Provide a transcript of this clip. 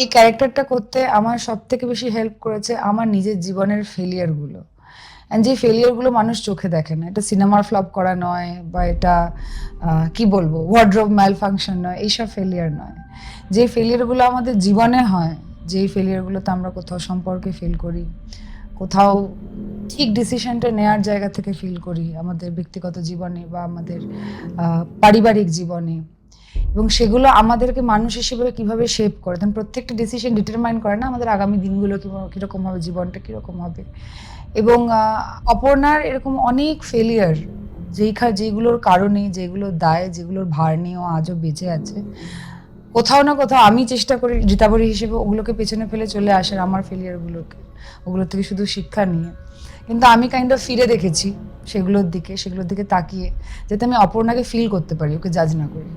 এই ক্যারেক্টারটা করতে আমার সব থেকে বেশি হেল্প করেছে আমার নিজের জীবনের ফেলিয়ারগুলো অ্যান্ড যে ফেলিয়ারগুলো মানুষ চোখে দেখে না। এটা সিনেমার ফ্লপ করা নয় বা এটা কি বলব ওয়ার্ড্রোব ম্যাল ফাংশন নয়, এইসব ফেলিয়ার নয়। যে ফেলিয়ারগুলো আমাদের জীবনে হয়, যেই ফেলিয়ারগুলোতে আমরা কোথাও সম্পর্কে ফিল করি, কোথাও ঠিক ডিসিশনটা নেওয়ার জায়গা থেকে ফিল করি আমাদের ব্যক্তিগত জীবনে বা আমাদের পারিবারিক জীবনে। এবং সেগুলো আমাদেরকে মানুষ হিসেবে কীভাবে শেপ করে? দেন প্রত্যেকটা ডিসিশন ডিটারমাইন করে না আমাদের আগামী দিনগুলো কীরকম হবে, জীবনটা কীরকম হবে? এবং অপর্ণার এরকম অনেক ফেলিয়ার যেইখা যেগুলোর কারণে যেগুলোর দায়, যেগুলোর ভার নিয়েও আজও বেঁচে আছে। কোথাও না কোথাও আমি চেষ্টা করি রীতাবরী হিসেবে ওগুলোকে পেছনে ফেলে চলে আসার আমার ফেলিয়ারগুলোকে ওগুলো থেকে শুধু শিক্ষা নিয়ে। কিন্তু আমি কাইন্ড অফ ফিরে দেখেছি সেগুলোর দিকে সেগুলোর দিকে তাকিয়ে, যাতে আমি অপর্ণাকে ফিল করতে পারি, ওকে জাজ না করি।